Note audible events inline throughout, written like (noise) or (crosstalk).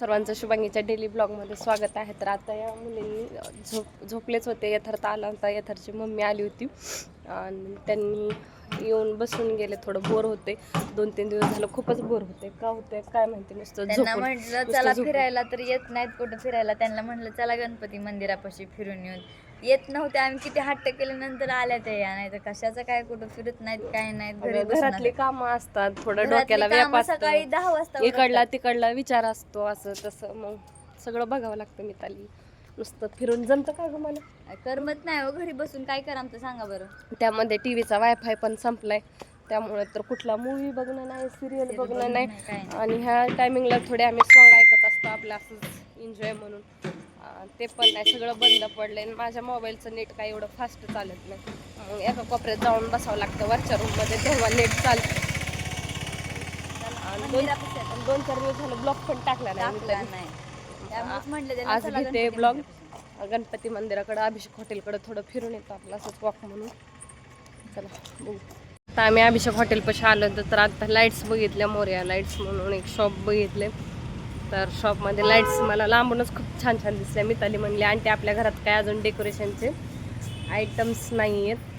सर्वांचं शुभांगीच्या डेली ब्लॉगमध्ये स्वागत आहे. तर आता या मुलींनी झोप झोपलेच होते. यथार्थ आला होता. यथार्थची मम्मी आली होती. त्यांनी येऊन बसून गेले थोडं बोर होते दोन तीन दिवस झालं खूपच बोर होते का होते काय माहिती नुसतं त्यांना म्हटलं चला. फिरायला तर येत नाहीत कुठं फिरायला त्यांना म्हटलं चला गणपती मंदिरापाशी फिरून येऊन येत नव्हते आम्ही किती हट्ट केल्यानंतर आल्या त्या या नाही तर कशाचं काय कुठं फिरत नाहीत काय नाहीत घरातली. कामं असतात थोडं डोक्याला व्याप सकाळी दहा वाजता इकडला. तिकडला विचार असतो असं तसं मग सगळं बघावं लागतं मिताली नुसतं फिरून जमतं का गं मला? करमत नाही हो घरी बसून काय करा आमचं सांगा बरं. त्यामध्ये टी व्हीचा वायफाय पण संपलाय. त्यामुळे तर कुठला मूवी बघणं नाही सिरियल बघणं नाही. आणि ह्या टायमिंगला थोडे आम्ही सॉंग ऐकत असतो आपलं असंच एन्जॉय म्हणून. ते पण नाही सगळं बंद पडले आणि माझ्या मोबाईलचं नेट काही एवढं फास्ट चालत नाही. मग एका कोपऱ्यात जाऊन बसावं लागतं वरच्या रूममध्ये तेव्हा नेट चालतं. दोन चार दिवस झालं ब्लॉक पण टाकला नाही. आज घेते गणपती ब्लॉग. गणपती मंदिराकडं अभिषेक हॉटेलकडं थोडं फिरून येतो आपलं असंच वॉक म्हणून. चला बघू. आता आम्ही अभिषेक हॉटेलपाशी आलो होतो तर आता लाईट्स बघितल्या मोर्या लाईट्स म्हणून एक शॉप बघितले. तर शॉपमध्ये लाईट्स मला लांबूनच खूप छान छान दिसल्या. मिताली म्हणली आणखी आपल्या घरात काय अजून डेकोरेशनचे आयटम्स नाही आहेत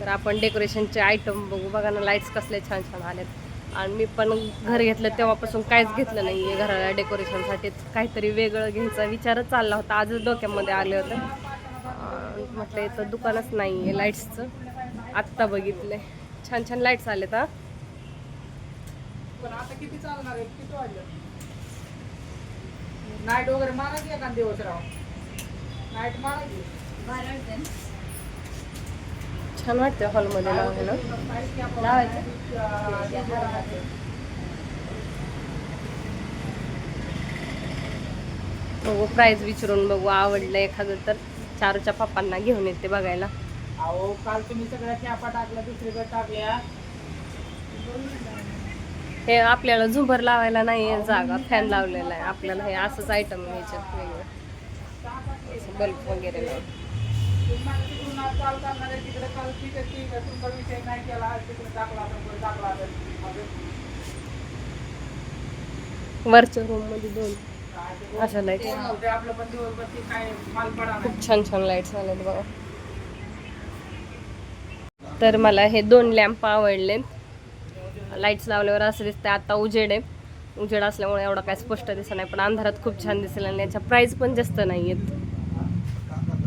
तर आपण डेकोरेशनचे आयटम बघू. बघा ना लाईट्स कसले छान छान आलेत. आणि मी पण घर घेतलं तेव्हापासून काहीच घेतलं नाही आहे घराला डेकोरेशनसाठी काहीतरी वेगळं घ्यायचा विचारच चालला होता. आजच डोक्यामध्ये आले होते. म्हटलं इथं दुकानच नाही आहे लाईट्सचं आत्ता बघितले छान छान लाईट्स आलेत हा. पण आता किती चालणार आहे किती वाजलं? नाईट वगैरे मारा की एखादा दिवस राव नाईट मारा की? छान वाटतं हॉलमध्ये लावायला बघू प्राईज विचारून बघू. आवडलं एखादं तर चारूच्या पप्पांना घेऊन येते बघायला. अहो काल तुम्ही सगळ्या कॅपा टाकल्या दुसरीकडे टाकल्या. हे आपल्याला झुंबर लावायला नाही जागा. फॅन लावलेला आहे. आपल्याला हे असंच आयटम घ्यायचे वेगळं. बल्ब वगैरे लावून. तिकडून आज चाल करणार आहे तिकडे काल ठीक आहे ठीक आहे. तुमचा विषय नाही केला आज तिकडे टाकला आपण पुढे टाकला आपण अजून वरच्या रूममध्ये दोन. अशा लाइट उद्या आपलं पण दिवसभर ते काय माल पडा नाही. खूप छान छान लाईट्स आलेत बघा. तर मला हे दोन लॅम्प आवडले. लाईट्स लावल्यावर असं दिसतं आता उजेड आहे. उजेड असल्यामुळे एवढा काय स्पष्ट दिसत नाही पण अंधारात खूप छान दिसेल आणि याच्या प्राईस पण जास्त नाही आहेत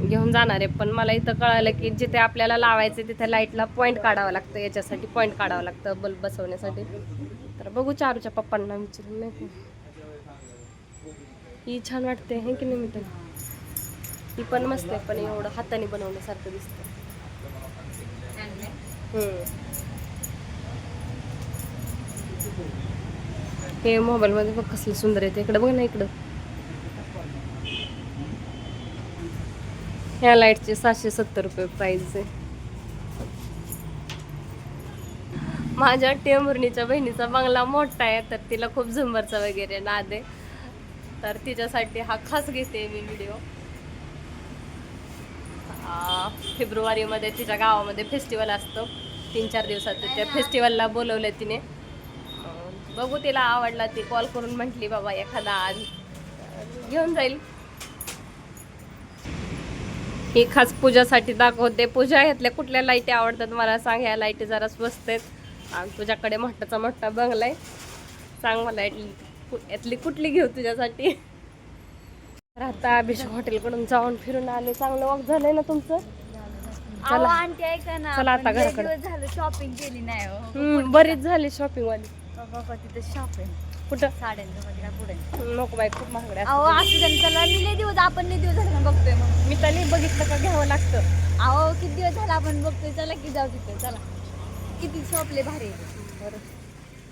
घेऊन जाणार आहे. पण मला इथं कळालं की जिथे आपल्याला लावायचं तिथे लाईटला पॉईंट काढावं लागतं. याच्यासाठी पॉईंट काढावं लागतं बल्ब बसवण्यासाठी. तर बघू चारूच्या पप्पांना विचारून नाही ही छान वाटते हे की नाही मी ही पण मस्त आहे पण एवढं हाताने बनवण्यासारखं दिसतं. हे मोबाईल मध्ये बघ कसलं सुंदर आहे इकडे बघ ना इकडं. ह्या लाईटचे सहाशे सत्तर रुपये प्राईज आहे. माझ्या टेंभुर्णीच्या बहिणीचा बंगला मोठा आहे तर तिला खूप झुंबरचा वगैरे नाद आहे. तर तिच्यासाठी हा खास घेते मी व्हिडिओ फेब्रुवारीमध्ये तिच्या गावामध्ये फेस्टिवल असतो. तीन चार दिवसात त्या फेस्टिवलला बोलवलं तिने. बघू तिला आवडला ती कॉल करून म्हटली बाबा एखादा आज घेऊन जाईल. ही खास पूजासाठी दाखवते. पूजा यातल्या कुठल्या लाईटी आवडतात मला सांग. ह्या लाईटी जरा स्वस्त आहेत. आणि तुझ्याकडे मोठाचा मोठा बंगला आहे. सांग मला यातली कुठली घेऊ तुझ्यासाठी? तर आता अभिषेक हॉटेलकडून जाऊन फिरून आले. चांगलं वॉक झालंय ना तुमचं? चला. आंटी ऐका ना चला आता घराकडे. झालं शॉपिंग केली नाही बरीच झाली शॉपिंग वाली. बाबा तिथे शॉप आहे. कुठं? साड्यांचं मध्ये का पुढे. नको बाई खूप महागड्या अहो असू दे ना, चला मी लय दिवस आपण लय दिवस झाले बघतोय मग. मी त्याने बघितलं का घ्यावं लागतं. अहो किती दिवस झाला आपण बघतोय चला की जाऊ तिथे चला. किती शॉपले भारी आहे. बरं.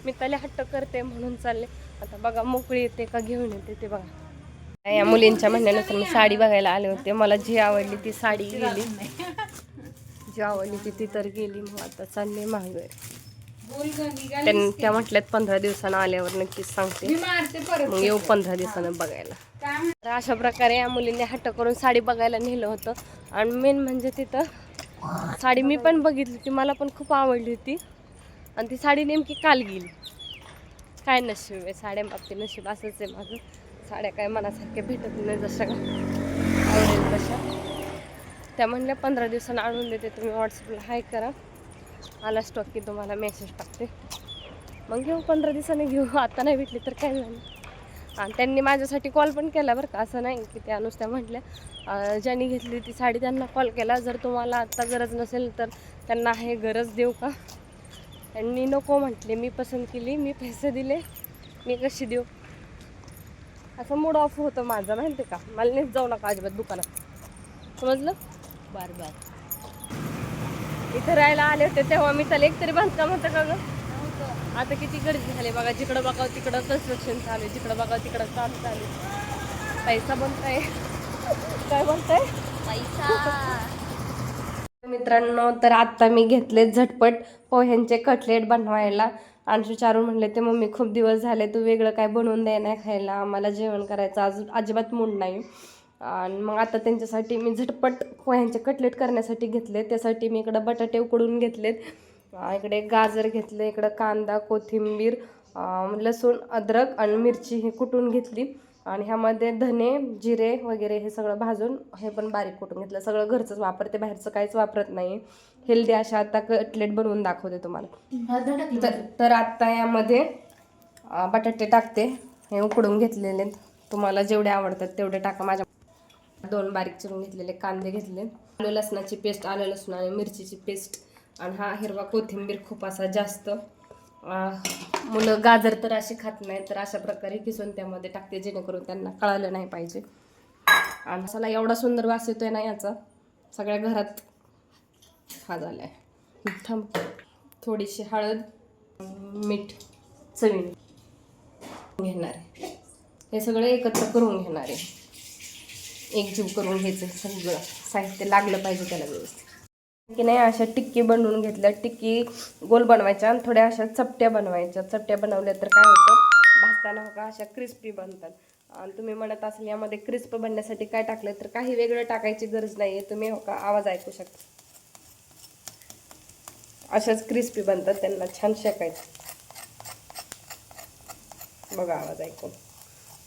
मी त्याला हट्ट करते म्हणून चालले. आता बघा मोकळी येते का घेऊन येते ते बघा. या मुलींच्या म्हणण्यानुसार मी साडी बघायला आले होते. मला जी आवडली ती साडी गेली. (laughs) जी आवडली ती ती तर गेली. मग आता चालले मागे त्यां त्या म्हटल्यात पंधरा दिवसानं आल्यावर नक्कीच सांगते. मग येऊ पंधरा दिवसानं बघायला. तर अशा प्रकारे या मुलींनी हट्ट करून साडी बघायला नेलं होतं. आणि मेन म्हणजे तिथं साडी मी पण बघितली होती मला पण खूप आवडली होती. आणि ती साडी नेमकी काल गेली. काय नशीब आहे साड्या बाबतीत नशीब असंच आहे माझं. साड्या काय मनासारख्या भेटत नाही जशा. का आवडेल तशा. त्या म्हणल्या पंधरा दिवसांना आणून देते तुम्ही व्हॉट्सअपला हाय करा. आला स्टॉक की तुम्हाला मेसेज टाकते. मग घेऊ पंधरा दिवसाने घेऊ. (laughs) आता नाही भेटली तर काय झालं? आणि त्यांनी माझ्यासाठी कॉल पण केला बरं का. असं नाही की त्या नुसत्या म्हटल्या ज्यांनी घेतली ती साडी त्यांना कॉल केला. जर तुम्हाला आत्ता गरज नसेल तर त्यांना आहे गरज देऊ का? त्यांनी नको म्हटले. मी पसंत केली. मी पैसे दिले. मी कशी देऊ? असं मूड ऑफ होतं माझं माहिती का? मला नाही जाऊ नका अजिबात दुकानात. समजलं? बार बार. इथं राहायला आले होते तेव्हा मी त्याला एक तरी बांधकाम होतं का गं? आता किती गर्दी झाली बघा जिकडं बघावं तिकडं कन्स्ट्रक्शन चालू आहे जिकडं बघावं तिकडं काम चालू आहे. पैसा बनताय. काय बोलताय पैसा. मित्रांनो तर आता मी घेतले झटपट पोह्यांचे कटलेट बनवायला. आणि चारू म्हणले ते मम्मी खूप दिवस झाले तू वेगळं काय बनवून दे नाही खायला. आम्हाला जेवण करायचं अजून अजिबात मूड नाही. आणि मग आता त्यांच्यासाठी मी झटपट पोह्यांचे कटलेट करण्यासाठी घेतले त्यासाठी मी इकडं बटाटे उकडून घेतलेत. इकडे गाजर घेतले इकडं कांदा कोथिंबीर लसूण अद्रक आणि मिरची हे कुटून घेतली. आणि ह्यामध्ये धने जिरे वगैरे हे सगळं भाजून हे पण बारीक कुटून घेतलं. सगळं घरचंच वापरते बाहेरचं काहीच वापरत नाही हेल्दी अशा आता कटलेट बनवून दाखवते तुम्हाला. तर तर आत्ता यामध्ये बटाटे टाकते. हे उकडून घेतलेले आहेत. तुम्हाला जेवढे आवडतात तेवढे टाका. माझ्या दोन बारीक चिरून घेतलेले कांदे घेतले. आलं लसणाची पेस्ट आलं लसूण आणि मिरचीची पेस्ट आणि हा हिरवा कोथिंबीर खूप असा जास्त. मुलं गाजर तर अशी खात नाही तर अशा प्रकारे किसून त्यामध्ये टाकते जेणेकरून त्यांना कळालं नाही पाहिजे. आणि मसाला एवढा सुंदर वास येतोय ना याचा सगळ्या घरात हा झालाय. थांब थोडीशी हळद मीठ चवीने घेणार आहे. हे सगळं एकत्र करून घेणार आहे. एकजीव करून घ्यायचं सगळं साहित्य लागलं पाहिजे त्याला व्यवस्थित. की नाही अशा टिक्की बनवून घेतल्या. टिक्की गोल बनवायच्या आणि थोड्या अशा चपट्या बनवायच्या. चपट्या बनवल्या तर काय होतं? भाजताना हो का अशा क्रिस्पी बनतात. आणि तुम्ही म्हणत असाल यामध्ये क्रिस्प बनण्यासाठी काय टाकलं तर काही वेगळं टाकायची गरज नाही आहे तुम्ही हो का आवाज ऐकू शकता. अशाच क्रिस्पी बनतात. त्यांना छान शेकायचं. बघा आवाज ऐकून.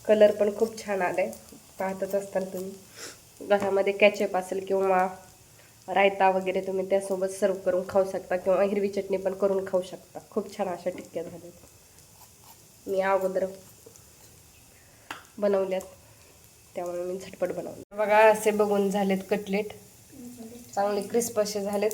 कलर पण खूप छान आलाय. पाहतच असताल तुम्ही. घरामध्ये कॅचअप असेल किंवा रायता वगैरे तुम्ही त्यासोबत सर्व करून खाऊ शकता किंवा हिरवी चटणी पण करून खाऊ शकता. खूप छान अशा टिक्क्या झाल्यात मी अगोदर बनवल्यात. त्यामुळे मी झटपट बनवले. बघा असे बघून झालेत कटलेट. चांगले क्रिस्प असे झालेत.